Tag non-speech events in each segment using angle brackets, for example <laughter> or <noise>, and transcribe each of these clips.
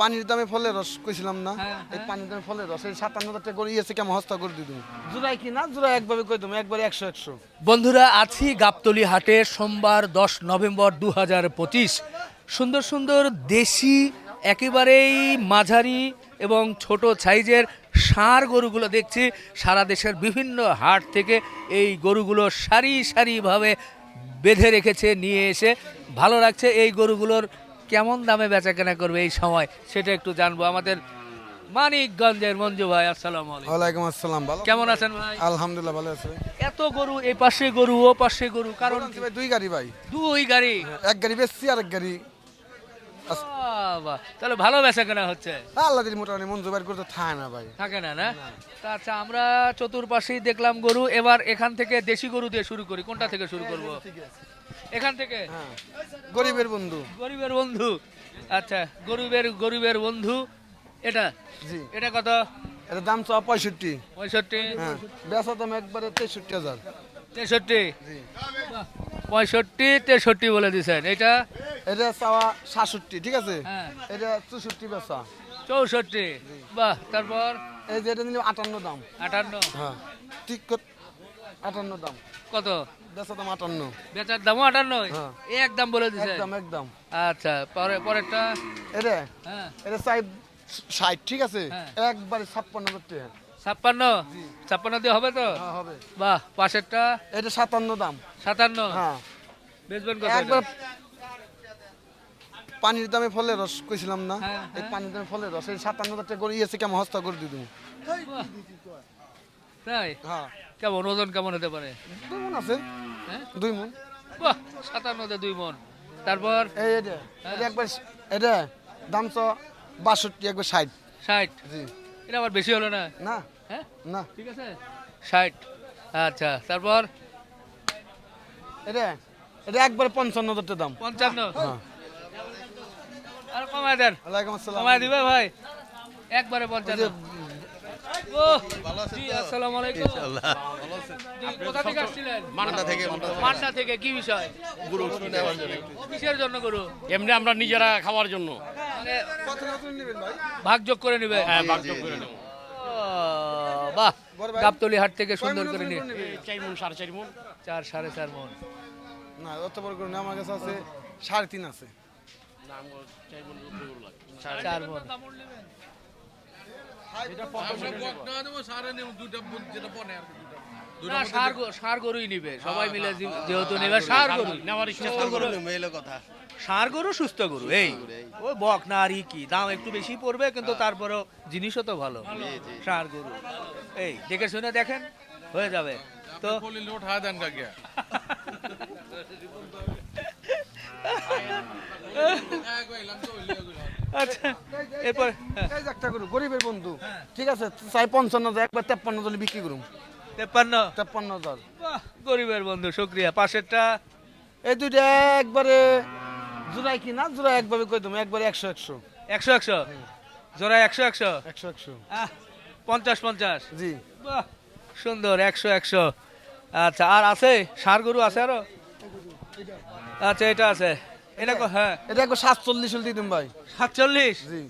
পানির দামে ফলে রস কইছিলাম না। হ্যাঁ, এই পানির দামে ফলে রস এই সাতান্ন হাজার টাকা করে ইয়েছে কেমন হস্তা করে দিতুম জুলাই কি না? জুলাই একভাবে কই তুমি একবারে একশো একশো। বন্ধুরা আছি গাবতলি হাটে সোমবার দশ নভেম্বর দু হাজার পঁচিশ। সুন্দর সুন্দর দেশি একেবারেই মাঝারি এবং ছোট সাইজের ষাঁড় গরুগুলো দেখছি। সারা দেশের বিভিন্ন হাট থেকে এই গরুগুলো সারি সারিভাবে বেঁধে রেখেছে নিয়ে এসে ভালো লাগছে। এই গরুগুলোর কেমন দামে বেচা কেনা করবে এই সময়? সেটা একটু জানব। আমাদের মানিকগঞ্জের মঞ্জু ভাই আসসালামু আলাইকুম। আসসালাম ভালো? কেমন আছেন ভাই? আলহামদুলিল্লাহ ভালো আছে। এত গরু এই পাশে গরু ও পাশে গরু কারণ দুই গাড়ি ভাই। দুই গাড়ি? এক গাড়ি বেশি আর এক গাড়ি তাহলে ভালো বেচা কেনা হচ্ছে। আল্লাহ দিদি মোটামুটি মন জোগাড় করতে থাকে না ভাই। থাকে না না? তা আচ্ছা আমরা চতুর্পাশেই দেখলাম গরু। এবার এখান থেকে দেশি গরু দিয়ে শুরু করি। কোনটা থেকে শুরু করব? এখান থেকে? হ্যাঁ। গরিবের বন্ধু। গরিবের বন্ধু। আচ্ছা গরিবের গরিবের বন্ধু এটা? জি। এটা কত? এটা দাম চাওয়া পঁয়ষট্টি। পঁয়ষট্টি? হ্যাঁ। বেচা দাম একবারে তেষট্টি হাজার। তেষট্টি? জি। পঁয়ষট্টি তেষট্টি বলে দিছেন। এটা? এটা চাওয়া সাতষট্টি ঠিক আছে? হ্যাঁ। এটা চৌষট্টি বেচা। চৌষট্টি। বাহ তারপর? এই যে এটা নিলে আটান্ন দাম। আটান্ন। হ্যাঁ। ঠিক আটান্ন দাম। কত? বেচা দাম আটান্ন। বেচার দামও আটান্ন? হ্যাঁ। এক দাম বলে দিছে। একদম একদম আচ্ছা পরে পরেরটা? এটা হ্যাঁ। এটা চাই ষাট ঠিক আছে? হ্যাঁ। একবারে ছাপ্পান্ন করতে ছাপ্পান্ন? ছাপ্পান্ন দিয়ে হবে তো? হ্যাঁ হবে। বাহ পাশেরটা? এটা সাতান্ন দাম। সাতান্ন? হ্যাঁ। বেচবেন কত একবার পানির দামে ফলের রস কইছিলাম না। এই পানির দামে ফলের রস। এই সাতান্ন হাজার টাকা করে ইয়েছে কেমন হস্তা করে বাহ। তাই? হ্যাঁ। কেমন? ওজন কেমন হতে পারে? দুই মন আছে। হ্যাঁ? দুই মন। বাহ সাতান্নতে দুই মন। তারপর? এই এটা এটা একবার এটা দাম তো বাষট্টি একবার ষাট। ষাট? জি। এটা আবার বেশি হলো না? না। হ্যাঁ? না। ঠিক আছে? ষাট। আচ্ছা তারপর? এটা এটা একবারে পঞ্চান্ন হাজার দাম। পঞ্চান্ন? হ্যাঁ। আর কমায় দেন। ওয়ালাইকুম আসসালাম। কমায় দিবে ভাই। একবারে পঞ্চান্ন। আসসালামু আলাইকুম। কোথা থেকে আসছিলেন? মান্ডা থেকে মান্না থেকে। কি বিষয়? গরু নেওয়ার জন্য। কিসের জন্য গরু? এমনি আমরা নিজেরা খাওয়ার জন্য। মানে ভাগযোগ করে নিবে? হ্যাঁ বাগযোগ করে নেব। বাহ গাবতলি হাট থেকে সুন্দর করে নিয়ে চার মন সাড়ে চার মন। চার সাড়ে চার মন। না অত বড় করে আমার কাছে আছে সাড়ে তিন আছে। চার মন। না সার সার গরুই নিবে সবাই মিলে যেহেতু নিবে সার গরু নেওয়ার সুস্থ গরু কথা। ষাঁড় গরু সুস্থ গরু এই। ওই বক না আর কি দাম একটু বেশি পড়বে কিন্তু তারপরেও জিনিসও তো ভালো। ষাঁড় গরু। এই দেখে শুনে দেখেন হয়ে যাবে। তো <laughs> হ্যাঁ, এই যে একটা গরু গরিবের বন্ধু। ঠিক আছে চাই পঞ্চান্ন হাজার একবার তেপ্পান্ন বিক্রি তেপ্পান্ন? তেপ্পান্ন হাজার। বাহ, গরিবের বন্ধু শুক্রিয়া। পাশেরটা? এই দুইটা একবারে কি না জোড়াই একভাবে কই তুমি একবারে একশো একশো। একশো একশো? একশো একশো? একশো একশো। পঞ্চাশ পঞ্চাশ? জি। বাহ সুন্দর একশো একশো। আচ্ছা আর আছে? ষাঁড় গরু আছে আরও? আচ্ছা এটা আছে। এটা ক- হ্যাঁ। এটা সাতচল্লিশ হলে দিয়ে ভাই। সাতচল্লিশ? জি।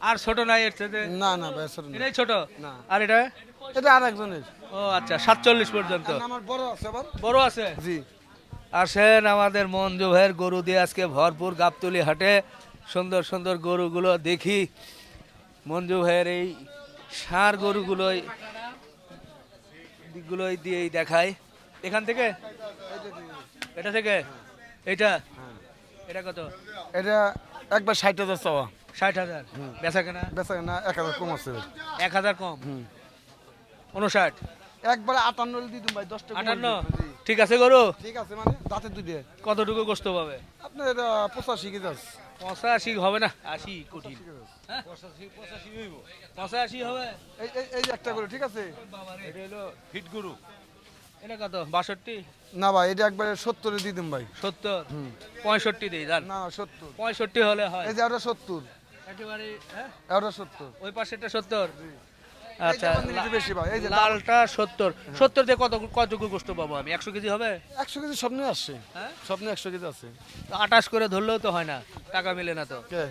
আর ছোট নাই এর থেকে না না ভাই ছোট না। এটাই ছোট? না। আর এটা? এটা আর একজনের। ও আচ্ছা সাতচল্লিশ পর্যন্ত। আমার বড় আছে আবার। বড় আছে? জি। আসেন আমাদের মঞ্জু ভাইয়ের গরু দিয়ে আজকে ভরপুর গাবতলি হাটে। সুন্দর সুন্দর গরুগুলো দেখি। মঞ্জু ভাইয়ের এই ষাঁড় গরুগুলোই দিকগুলোই দিয়েই দেখায় এখান থেকে? এটা থেকে? এটা এটা কত? এটা একবার ষাট হাজার চাওয়া। ষাট হাজার। বেচা কেনা? বেচা না এক হাজার কম আছে। এক হাজার কম? হুম। উনষাট? একবারে আটান্ন দিয়ে দিম ভাই দশটা আটান্ন। ঠিক আছে গরু? ঠিক আছে মানে দাঁতে দুই দিয়ে কতটুকু গোস্ত পাবে? আপনার এটা পঁচাশি কেজি আছে। পঁচাশি হবে না? আশি কঠিন। হ্যাঁ? পঁচাশি হবে? এই এই- এই একটা করে ঠিক আছে? এটা হলো হিট গুরু। এটা কত? বাষট্টি? না ভাই এটা একবারে সত্তরে দিয়ে দিম ভাই। সত্তর? পঁয়ষট্টি দিই জান। না সত্তর। পঁয়ষট্টি হলে হয়। এই যে ওটা সত্তর। একেবারে হ্যাঁ? ওটা সত্তর। ওই পাশেরটা সত্তর? আচ্ছা বেশি ভাই এই যে লালটা সত্তর। সত্তর দিয়ে কত কতটুকু গোস্ত পাবো আমি? একশো কেজি হবে? একশো কেজি স্বপ্নে আসছে। হ্যাঁ? স্বপ্নে একশো কেজি আছে। আটাশ করে ধরলেও তো হয় না টাকা মিলে না তো। কে?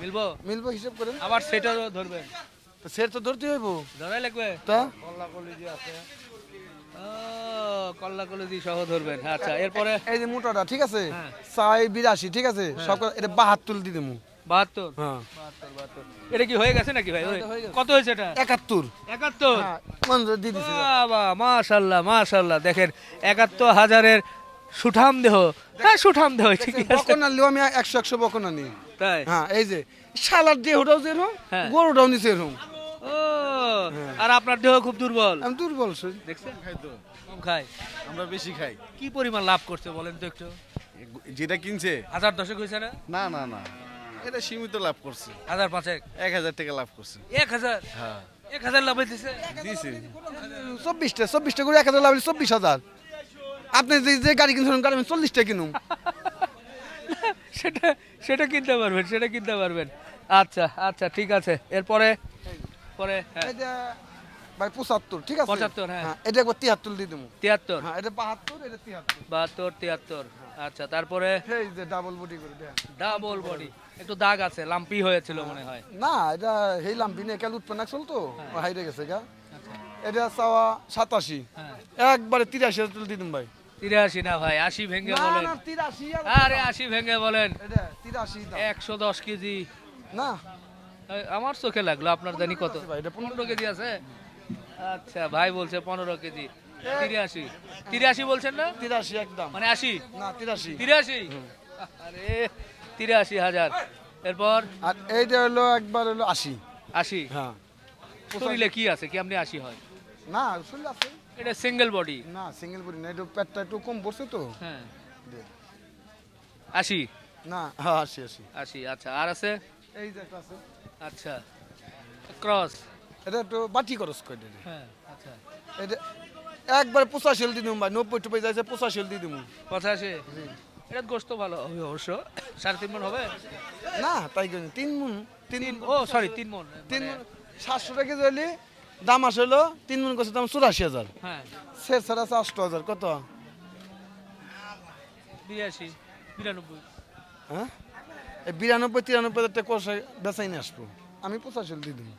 মিলবো? মিলবো হিসেব করেন। আবার সেটাও ধরবেন। তো সের তো ধরতে হইব। ধরাই লাগবে? তা? ও কল্লা কলেজি সহ ধরবেন। আচ্ছা এরপরে? এই যে মোটাটা ঠিক আছে? হ্যাঁ। চাই বিরাশি ঠিক আছে? সব এটা বাহাত্তর দিয়ে দেবো। বাহাত্তর? হ্যাঁ। এটা কি হয়ে গেছে নাকি ভাই? এটা গেছে। কত হয়েছে এটা? একাত্তর। একাত্তর? পনেরো দিয়ে দিছি। বাবা মাশাল্লাহ মাশাল্লাহ। দেখেন একাত্তর হাজারের সুঠাম দেহ। হ্যাঁ সুঠাম দেহ ঠিকই আছে। বকন আমি একশো একশো বকন আনি তাই? হ্যাঁ এই যে শালার দেহটাও যে এরকম হ্যাঁ। গরুটাও নিচে এরকম। ও আর আপনার দেহ খুব দুর্বল? আমি দুর্বল দেখছেন? কম খায় আমরা বেশি খাই। কি পরিমাণ লাভ করছে বলেন তো একটু? যেটা কিনছে? হাজার দশেক হয়েছে না? না না না। এটা সীমিত লাভ করছে। হাজার পাঁচেক? এক হাজার টাকা লাভ করছে। এক হাজার? হ্যাঁ। এক হাজার লাভ হইতেছে? দিছে। চব্বিশটা চব্বিশটা করে এক হাজার লাগলে চব্বিশ হাজার। আপনি যে যে গাড়ি কিনছেন গাড়ি আমি চল্লিশটা কিনুম। <laughs> সেটা সেটা কিনতে পারবেন সেটা কিনতে পারবেন। আচ্ছা আচ্ছা ঠিক আছে। এরপরে? পরে হ্যাঁ, ভাই পঁচাত্তর ঠিক আছে? পঁচাত্তর, হ্যাঁ। এটা একবার তিয়াত্তর দিয়ে দেবো তিয়াত্তর? হ্যাঁ এটা বাহাত্তর এটা তিয়াত্তর। বাহাত্তর তিয়াত্তর। আচ্ছা তারপরে? এই যে ডাবল বডি করে ডাবল বডি একটু দাগ আছে লাম্পি হয়েছিল মনে হয়। না এটা হেই লাম্পি নিয়ে কাল উৎপন্ন চল তো হ্যাঁ। হাইরে গেছে গা। এটা চাওয়া সাতাশি। হ্যাঁ। একবারে তিরাশি হাজার তুলে ভাই। তিরাশি না ভাই আশি ভেঙে বলেন। আরে আশি ভেঙে বলেন। এটা। একশো দশ কেজি। না। আমার চোখে লাগল আপনার জানি কত। এটা পনেরো কেজি। আছে? আচ্ছা ভাই বলছে পনেরো কেজি। তিরাশি। তিরাশি বলছেন না? তিরাশি একদম। মানে আশি? না তিরাশি। তিরাশি? আরে তিরাশি হাজার। এরপর? আর এইটা হলো একবার হলো আশি। আশি? হ্যাঁ। শরীরে কি আছে? কি আপনি আশি হয়? না শুনলে আছে। এটা সিঙ্গেল বডি না সিঙ্গেল বডি না একটু পেটটা একটু কম পড়ছে তো। হ্যাঁ। আশি? না হ্যাঁ আশি আশি। আশি আচ্ছা। আর আছে? এই যে একটা আছে। আচ্ছা। ক্রস এটা একটু বাটি খরচ করে দিলে হ্যাঁ আচ্ছা। এটা একবার পঁচাশি হল দিয়ে দিবো ভাই নব্বই টুপে যাইছে পঁচাশি হল দিয়ে দিবো পঁচাশি এটা গোস্ত ভালো হবে অবশ্য। সাড়ে তিন মন হবে? না তাই করি তিন মুন তিন তিন ও সরি তিন মন তিন মানে- সাতশো টাকা কেজি হলে দাম আসলো তিন মুন করছে দাম চুরাশি হাজার। হ্যাঁ। সে ছাড়া আছে আষ্ট হাজার কত? বিরাশি বিরানব্বই। হ্যাঁ? এই বিরানব্বই তিরানব্বই হাজার টাকা বেচাই নিয়ে আসব। আমি পঁচাশি দিয়ে দেবো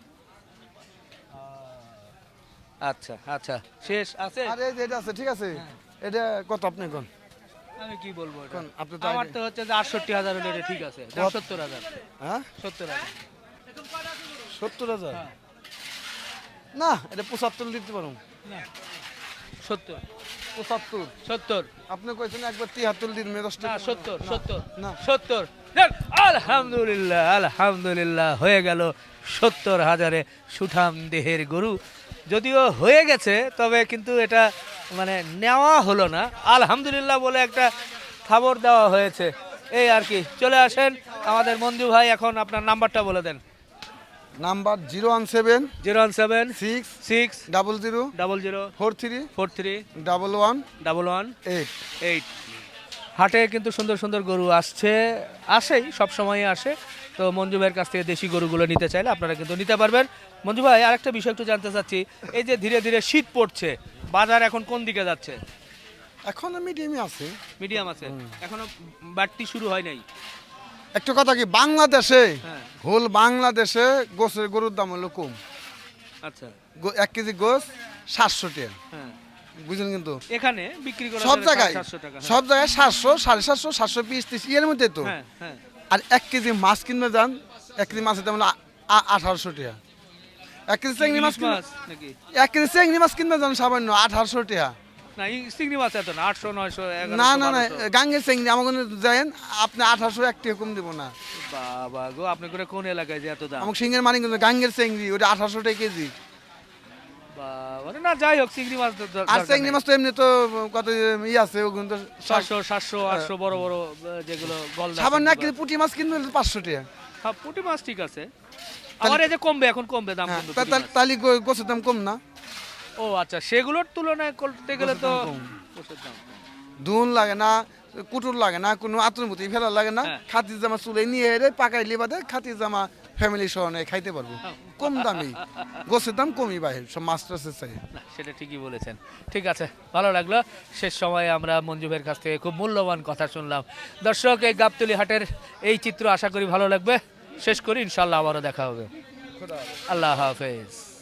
আচ্ছা আচ্ছা। শেষ আছে? আর এটা আছে ঠিক আছে? এটা কত আপনি কোন আমি কি বলব এটা? আপনি তো আমার তো হচ্ছে যে হাজার হলে ঠিক আছে। হ্যাঁ? হ্যাঁ। না এটা পঁচাত্তর দিতে পারো না সত্তর। পঁচাত্তর? সত্তর। আপনি কইছেন একবার তিয়াত্তর দিন মে দশটা না সত্তর সত্তর। না। সত্তর। যাক, আলহামদুলিল্লাহ আলহামদুলিল্লাহ হয়ে গেল সত্তর হাজারে সুঠাম দেহের গরু। যদিও হয়ে গেছে তবে কিন্তু এটা মানে নেওয়া হলো না। আলহামদুলিল্লাহ বলে একটা খবর দেওয়া হয়েছে। এই আর কি চলে আসেন আমাদের মঞ্জু ভাই এখন আপনার নাম্বারটা বলে দেন। Number zero one seven zero one seven six six double zero double zero four three four three double one double one eight. Eight. হাটে কিন্তু সুন্দর সুন্দর গরু আসছে আসেই সব সময় আসে। তো মঞ্জু ভাইয়ের কাছ থেকে দেশি গরুগুলো নিতে চাইলে আপনারা কিন্তু নিতে পারবেন। মঞ্জু ভাই আরেকটা বিষয় একটু জানতে চাচ্ছি এই যে ধীরে ধীরে শীত পড়ছে বাজার এখন কোন দিকে যাচ্ছে? এখন মিডিয়ামে আছে। মিডিয়াম আছে। এখনও বাড়তি শুরু হয় নাই। একটা কথা কি বাংলাদেশে হ্যাঁ। হোল বাংলাদেশে গোছের গরুর দাম হলো কম। আচ্ছা। এক কেজি গোছ সাতশো টাকা। হ্যাঁ। বুঝলেন কিন্তু? এখানে বিক্রি করা সব জায়গায় হ্যাঁ। সব জায়গায় সাতশো সাড়ে সাতশো সাতশো পিস এর মধ্যে তো। হ্যাঁ। আর এক কেজি মাছ কিনতে যান এক কেজি মাছের আ- আ- আঠারোশো টাকা। এক কেজি চিংড়ি মাছ মাছ নাকি? এক কেজি চিংড়ি মাছ কিনতে যান সামান্য আঠারোশো টাকা। চিংড়ি মাছ এত না আটশো নয়শো না না না গাঙ্গের চিংড়ি আমার কোনো যায়েন আপনি আঠারোশো এক টাকা কম দেবো না। বাবা গো আপনি করে কোন এলাকায় যে এত দাম? আমার সিংহের মানি গাঙ্গের চিংড়ি ওটা আঠারোশো টাকা কেজি। বাবা না যাই হোক চিংড়ি মাছ আর চিংড়ি মাছ তো এমনি তো কত ই আছে সাতশো সাতশো আটশো বড় বড় যেগুলো গলদা সামান্য এক চিংড়ি পুঁটি মাছ কিনতে পাঁচশো টাকা। হ্যাঁ, পুঁটি মাছ ঠিক আছে। আমার এই যে কমবে এখন কমবে দাম হ্যাঁ, কমবে মাছ। তাহলে গোছের দাম কম না? ও আচ্ছা সেগুলোর তুলনায় করতে গেলে তো গোছের দাম। ধুন লাগে না কুটুর লাগে না কোনো আতর ফেলার লাগে না। হ্যাঁ। খাতির জামা চুলে নিয়ে এরে পাকাইলে বাদে খাতির জামা ফ্যামিলি সহ নিয়ে খাইতে পারব। কম দামি গোছের দাম কমই ভাই সব মাস্টার্সের চাই সেটা ঠিকই বলেছেন। ঠিক আছে ভালো লাগল। শেষ সময়ে আমরা মঞ্জু ভাইয়ের কাছ থেকে খুব মূল্যবান কথা শুনলাম। দর্শক এই গাবতলি হাটের এই চিত্র আশা করি ভালো লাগবে। শেষ করি ইনশাল্লাহ আবারও দেখা হবে। আল্লাহ হাফেজ।